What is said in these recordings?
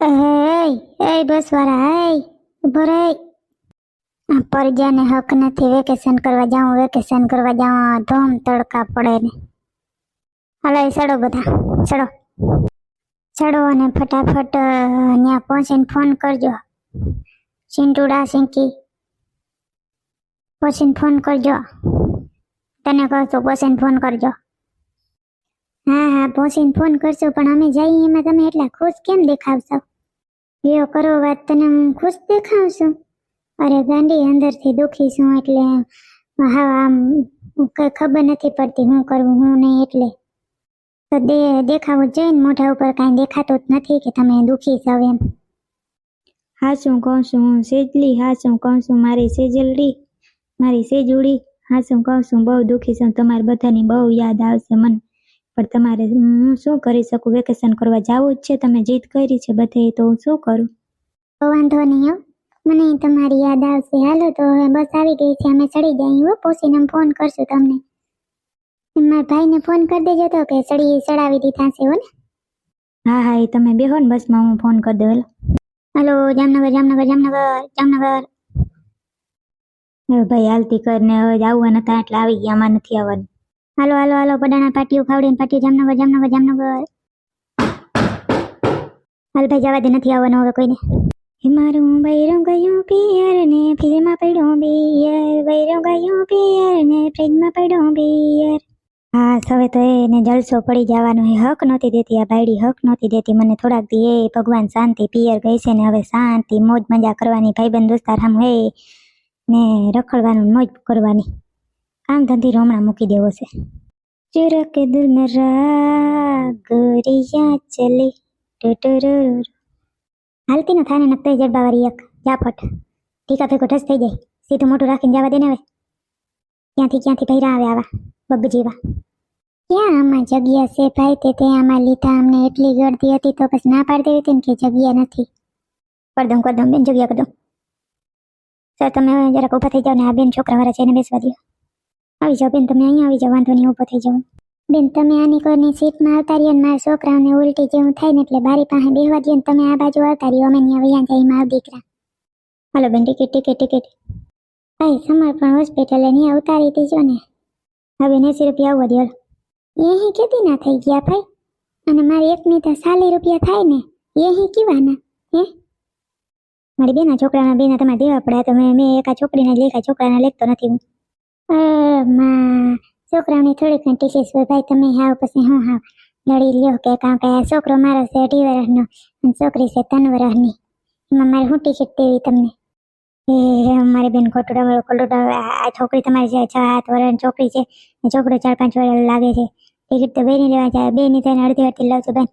એય એય બસ વાળા એય, ઊભો રે પરજાને હક નથી વેકેશન કરવા જાઉં, વેકેશન કરવા જાઉં ધોમ તડકા પડે ને. હાલો ચડો બધા, ચડો. ચડો અને ફટાફટ ત્યાં પહોંચીને ફોન કરજો. સિંટુડા સિંકી. પછીને ફોન કરજો. તને કહું છું પછીને ફોન કરજો. હા હા પહોંચીને ફોન કરશો, પણ અમે જઈએ, એમાં તમે એટલા ખુશ કેમ દેખાવશો? લ્યો, કરો વાત, તને હું ખુશ દેખાઉં છું અરે ગાંડી, અંદરથી દુખી છું, એટલે હા, આમ કઈ ખબર નથી પડતી હું કરવું, હું નહીં, એટલે. તો દે, દેખાવું જઈને મોઢા ઉપર કાંઈ દેખાતું જ નથી કે તમે દુખી છો એમ. હાચું કહું છું હું? સેજલી હાચું કહું છું? મારી સેજલડી, મારી સેજુડી હાચું કહું છું? બહુ દુઃખી છું તમારે બધાની બહુ યાદ આવશે મને. પણ તમારે હું શું કરી શકું? વેકેશન કરવા જવું જ છે તમે જીદ કરી છે બધે તો હું શું કરું? વાંધો નહીં હો. મને તમારી યાદ આવશે. હાલો તો હવે બસ આવી ગઈ છે. અમે ચડી જઈએ હો. પોસીને ફોન કરશું તમને. મારા ભાઈને ફોન કરી દેજો તો કે ચડી ચડાવી દીધા છે હો ને. હા હા એ તમે બેહો ને બસમાં હું ફોન કરી દઉં હાલો. જામનગર જામનગર જામનગર જામનગર. ભાઈ હાલતી કરીને હવે આવવા નતા એટલે આવી ગયા આમાં નથી આવવાનું. હાલો હાલો હાલો પડાના પાટીઓ ખાવડીને પાટીઓ જામનગર જામનગર જામનગર. હાલ ભાઈ જવા દે, નથી આવવાનું હવે કોઈને. હે મારું બૈરું ગયું પિયર ને ફ્રીજમાં પડ્યો બિયર બૈરું ગયું પિયર ને ફ્રીજમાં પડ્યો બિયર હા હવે તો એને જલસો પડી જવાનો એ હક નહોતી દેતી, આ બાયડી હક નહોતી દેતી. મને થોડાક દી એ ભગવાન શાંતિ, પિયર ગઈ છે ને હવે શાંતિ મોજ મજા કરવાની, ભાઈબંધ દોસ્તાર આમ હે ને રખડવાનું, મોજ કરવાની. કામ ધંધી હમણાં મૂકી દેવો છે. ચુરક में ગોરિયા ચલી. હાલતી ન થાને નકતે જડબાવાળી એક જાફટ ટીકા ફેકો ઠસ થઈ જાય. સીધું મોટું રાખીને જવા દે ને હવે. ક્યાંથી ક્યાંથી પહેરા આવે આવા બગ જેવા. ક્યાં આમાં જગ્યા છે ભાઈ તે તે આમાં લીધા અમને એટલી ગળતી હતી તો પછી ના પાડી દેવી હતી કે જગ્યા નથી. કર દઉં કર દઉં, બેન, જગ્યા કરદમ સર, તમે જરાક ઊભા થઈ જાઓ ને આ બેન છોકરા વાળા છે એને બેસવા દો આવી જાઓ બેન તમે અહીંયા આવી જાઓ વાંધો નહીં ઊભો થઈ જાઓ. બેન તમે આની કોઈની સીટમાં આવતા રહ્યો ને મારા છોકરાઓને ઉલટી જેવું થાય ને એટલે બારી પાસે બેહવા દો ને તમે આ બાજુ આવતા રહ્યો અમે ત્યાં વૈયા જાય મારા દીકરા હાલો બેન ટિકિટ ટિકિટ ટિકિટ. ભાઈ સમર્પણ હોસ્પિટલે ત્યાં ઉતારી દીજો ને. હવે એસી રૂપિયા આવવા દો એહી કેતી ના થઈ ગયા ભાઈ? અને મારી એકની તો સાલી રૂપિયા થાય ને. એહી કેવાના? હે? મારી બેના છોકરાના બેના તમારે દેવા પડ્યા તો મેં મેં એકા છોકરીને જ લેખા છોકરાને લેખતો નથી હું. અ, માં, છોકરાઓની થોડીક ઘણી ટીસીસ હોય, ભાઈ તમે હાવ, પછી હું હાવ. લડી લ્યો કે કાં કે છોકરો મારો છે અઢી વર્ષનો અને છોકરી છે ત્રણ વર્ષની એમાં મારે શું ટિકિટ દેવી તમને? એ મારી બેન ખોટું ડબલ ખોટું આ છોકરી તમારી છે, છ, સાત વર્ષની છોકરી છે. છોકરો ચાર, પાંચ વર્ષ લાગે છે. ટિકિટ તો બેની લેવા જાય. બેની થઈને અડધી અડધી લઉં છું, બેન.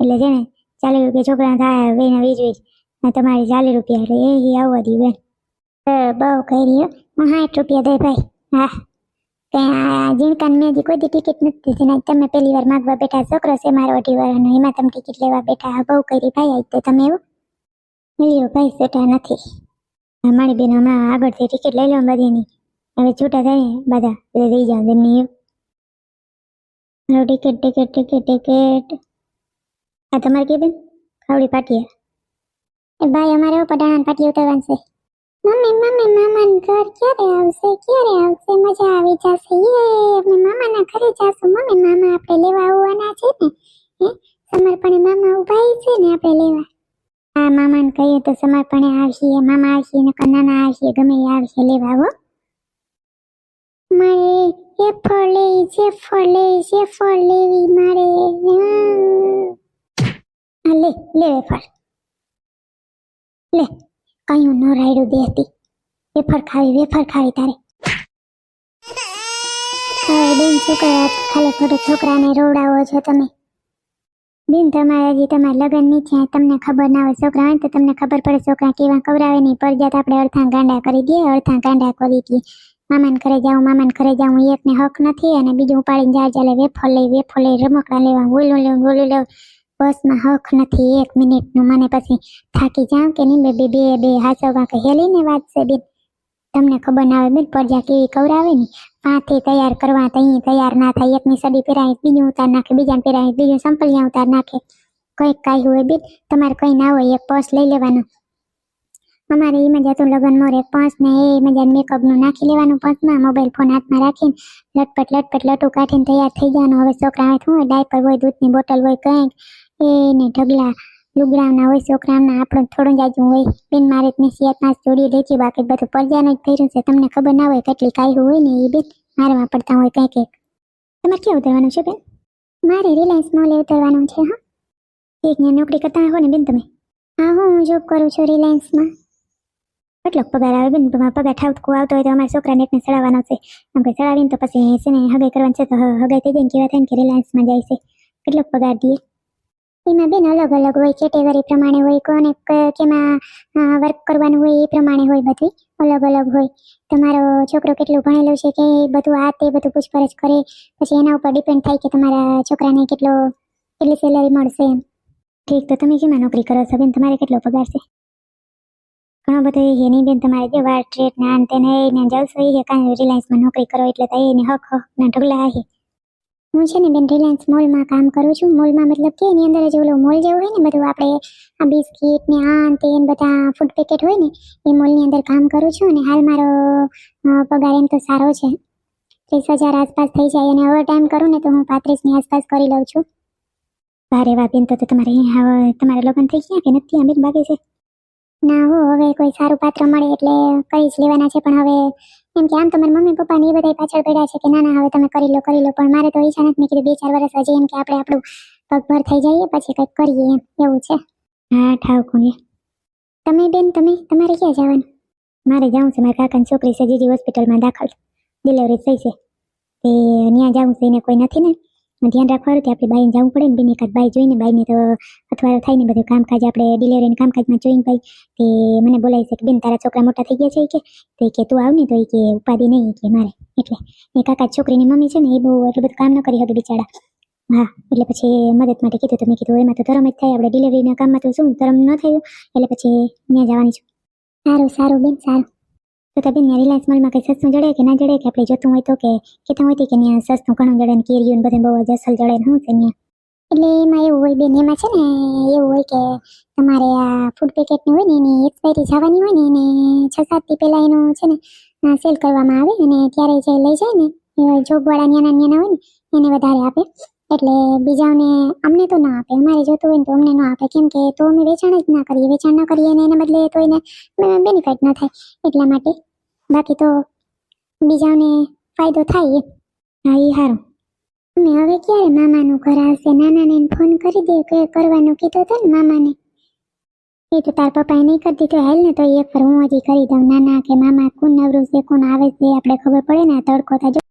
એટલે છે ને, ચાલીસ રૂપિયા છોકરા થાય, બેને વીજ વીજ તમારી ચાલીસ રૂપિયા એટલે એ આવવા દી, બેન. બહુ કરી રહ્યો હું સાઠ રૂપિયા દે, ભાઈ. હા. આ જીણકાન હજી કોઈ દી ટિકિટ નથી દીધી તમે પહેલી વાર માગવા બેઠા છોકરો છે મારો અઢી વર્ષનો એમાં તમે ટિકિટ લેવા બેઠા બહુ કરી ભાઈ આજ તો તમે એવું. મળ્યો ભાઈ સેટા નથી. અમારી બેન હમણાં આગળથી ટિકિટ લઈ લો બધીની. હવે છૂટા થાય બધા એટલે દઈ જાઓ એમની એવું ટિકિટ ટિકિટ ટિકિટ ટિકિટ આ તમારે કે બેન? ખાવડી પાટીયા. એ ભાઈ અમારે એવું પટાણા પાટી ઉતરવાનું છે. મમ્મી મમ્મી, મામાનું ઘર ક્યારે આવશે? ક્યારે આવશે? મજા આવી જશે. યે, અમે મામાના ઘરે જાશું. મમ્મી, મામા આપણે લેવા આવવાના છે ને? હે? સમર્પણે મામા ઊભા છે ને આપણે લેવા? હા, મામાને કહીએ તો સમર્પણે આવશે. મામા આવશે ને નાના આવશે, ગમે આવશે લેવા આવો મારે એ ફળ લેવી જે ફળ લેવી છે ફળ લેવી મારે. લે લે ફળ લે. કયું ન રાયડું દેતી વેફર ખાવી વેફર ખાવી તારે. બેન શું કરો ખાલી ખોટું છોકરાને રોવડાવો છો તમે. બેન, તમારે હજી તમારા લગ્ન નહીં થયા, તમને ખબર ના હોય છોકરા હોય તો તમને ખબર પડે છોકરા કેવા ખવડાવે નહીં પરજાત આપણે અડધા ગાંડા કરી દઈએ, અડધા ગાંડા કરી દઈએ. મામાને ઘરે જાઉં, મામાને ઘરે જાઉં એકને હક નથી અને બીજું ઉપાડીને જાય ચાલે વેફો લઈ વેફો લઈ રમકડા લેવા ઓલું લેવું ઓલું લેવું. બસમાં હક નથી. એક મિનિટનું મને પછી થાકી જાઉં કે નહીં? બેબી બે બે હાસવવા કે હેલીને વાત છે બેન? તમને ખબર ના આવે બેન પરજા કેવી કવરાવે ને પાંચથી તૈયાર કરવા તહીં તૈયાર ના થાય. એકની સડી પહેરાય બીજું ઉતાર નાખે, બીજાને પહેરાય બીજું સંપલિયા ઉતાર નાખે. કંઈક કાંઈ હોય બેન, તમારે કંઈ ના હોય, એક પર્સ લઈ લેવાનું. અમારે એ મજા તો લગ્ન મોરે પર્સ ને એ મજા મેકઅપનું નાખી લેવાનું પર્સમાં મોબાઈલ ફોન હાથમાં રાખીને લટપટ લટપટ, લટું કાઢીને તૈયાર થઈ જવાનું. હવે છોકરા શું હોય ડાયપર હોય, દૂધની બોટલ હોય, કંઈક. એને ઢગલા લુગડાના હોય, છોકરાના આપણે થોડું જાજુ હોય. બેન, મારે જ સિયાત જોડી લેતી બાકી બધું પરજાને જ ફેર્યું છે. તમને ખબર ના હોય કેટલી કાંઈ હોય ને એ બેન મારામાં પડતા હોય કંઈક એક. તમારે ક્યાં ઉતરવાનું છે, બેન? મારે રિલાયન્સ મોલે ઉતરવાનું છે, હા? એક ને નોકરી કરતા હો ને, બેન, તમે. હા, હું જોબ કરું છું રિલાયન્સમાં. કેટલો પગાર આવે, બેન? તમારો પગાર ઠાવકો આવતો હોય તો અમારા છોકરાને એકને ચડાવવાનો છે. આમ કે ચડાવીને તો પછી છે ને હગાઈ કરવાનું છે તો હગાઈ થઈ જાય કેવા થાય ને કે રિલાયન્સમાં જાય છે. કેટલો પગાર દઈએ એમાં બેન અલગ અલગ હોય કેટેગરી પ્રમાણે હોય, કોને કેમાં વર્ક કરવાનું હોય એ પ્રમાણે હોય બધું, અલગ અલગ હોય. તમારો છોકરો કેટલું ભણેલો છે કે બધું આ તે બધું પૂછપરછ કરે, પછી એના ઉપર ડિપેન્ડ થાય કે તમારા છોકરાને કેટલો, કેટલી સેલરી મળશે એમ. ઠીક, તો તમે કેમાં નોકરી કરો છો બેન? તમારે કેટલો પગાર છે? ઘણો બધો એ નહીં બેન, તમારે જે વાર ટ્રેડ ના તેને જલસો એ કાંઈ રિલાયન્સમાં નોકરી કરો એટલે તો એને હક હકના ઢગલા છે હું છે ને બેન રિલાયન્સ મોલમાં કામ કરું છું. મોલમાં મતલબ કે એની અંદર જ ઓલો મોલ જેવું હોય ને બધું આપણે આ બિસ્કિટ ને આ તે બધા ફૂડ પેકેટ હોય ને, એ મોલની અંદર કામ કરું છું અને હાલ મારો પગાર એમ તો સારો છે. ત્રીસ હજાર આસપાસ થઈ જાય અને ઓવર ટાઈમ કરું ને તો હું પાંત્રીસની આસપાસ કરી લઉં છું. વારે વા બેન, તો તમારે તમારે લગ્ન થઈ ગયા કે નથી? આ બેન બાકી છે. ના હો, હવે કોઈ સારું પાત્ર મળે એટલે કરી જ લેવાના છે, પણ હવે એમ કે આમ તો મારા મમ્મી પપ્પા ને એ બધા પાછળ પડ્યા છે કે ના ના હવે તમે કરી લો કરી લો. પણ મારે તો ઈચ્છા નથી મેં કીધું બે ચાર વર્ષ હજી એમ કે આપણે આપણું પગભર થઈ જઈએ પછી કંઈક કરીએ એમ. એવું છે. હા ઠાવ કોને તમે બેન તમે તમારે ક્યાં જવાનું? મારે જવું છે મારા કાકાની છોકરી છે જીજી હોસ્પિટલમાં દાખલ. ડિલિવરી થઈ છે. તે ત્યાં જવું છે એને કોઈ નથી ને? ધ્યાન રાખવાનું કે આપણે બાઈને જવું પડે ને બેને એકાદ બાઈ જોઈને, બાઈને તો અથવારો થાય ને બધું કામકાજ, આપણે ડિલિવરીનું કામકાજમાં જોઈને ભાઈ કે મને બોલાવી છે કે બેન તારા છોકરા મોટા થઈ ગયા છે કે, તો કે તું આવ ને તો કે ઉપાધિ નહીં કે મારે, એટલે એ કાકા છોકરીની મમ્મી છે ને એ બહુ એટલું બધું કામ ન કરી હતું બિચારા. હા, એટલે પછી મદદ માટે કીધું તો મેં કીધું એમાં તો ધરમ જ થાય, આપણે ડિલિવરીના કામમાં તો શું ધરમ ન થયું, એટલે પછી ત્યાં જવાની છું. સારું સારું બેન, સારું. તો તો બેન રિલાયન્સ મોલમાં કંઈ સસ્તું જડે કે ના જડે કે આપણે જોતું હોય તો કે કહેતા હોય કે ત્યાં સસ્તું ઘણું જડે ને કેરીયું બધું બહુ જ અસલ જડે ને શું ત્યાં. એટલે એમાં એવું હોય બેન, એમાં છે ને એવું હોય કે તમારે આ ફૂડ પેકેટની હોય ને એની એક્સપાયરી જવાની હોય ને એને છ સાત દી પહેલાં એનું છે ને સેલ કરવામાં આવે અને ત્યારે જે લઈ જાય ને જોગવાળા ન્યાના ન્યાના હોય ને, એને વધારે આપે. એટલે બીજાઓને અમને તો ના આપે. અમારે જોતું હોય ને તો અમને ન આપે. કેમ કે તો અમે વેચાણ જ ના કરીએ. વેચાણ ન કરીએ એને બદલે તો એને બેનિફિટ ન થાય. એટલા માટે. બાકી તો બીજાઓને ફાયદો થાય હા એ સારું અમે હવે ક્યારે મામાનું ઘર આવશે? નાનાને ફોન કરી દે. કે કરવાનું કીધું હતું ને મામાને. એ તો તાર પપ્પાએ નહીં કરી દીધું. હેલ ને તો એક વાર હું હજી કરી દઉં. નાના કે મામા, કોણ નવરું છે, કોણ આવે છે, આપણે ખબર પડે ને તડકો થાય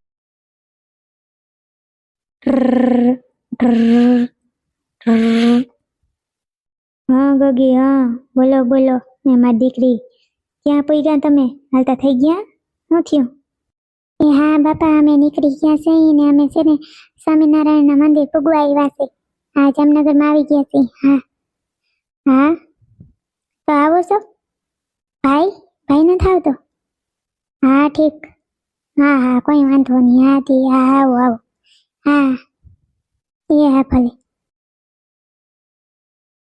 હા, ગગી, હા. બોલો બોલો. ને મારી દીકરી. ક્યાં પડી તમે? હાલતા થઈ ગયા? શું થયું? એ હા, બાપા, અમે નીકળી ગયા છે ને અમે છે ને સ્વામિનારાયણના મંદિર પૂગવા આવ્યા છે. હા, જામનગરમાં આવી ગયા છે. હા. હા? તો આવો છો? ભાઈ? ભાઈ નથી આવતો? હા, ઠીક. હા હા, કોઈ વાંધો નહીં. હા ઠીક હા, આવો આવો. હા એ હા ભલે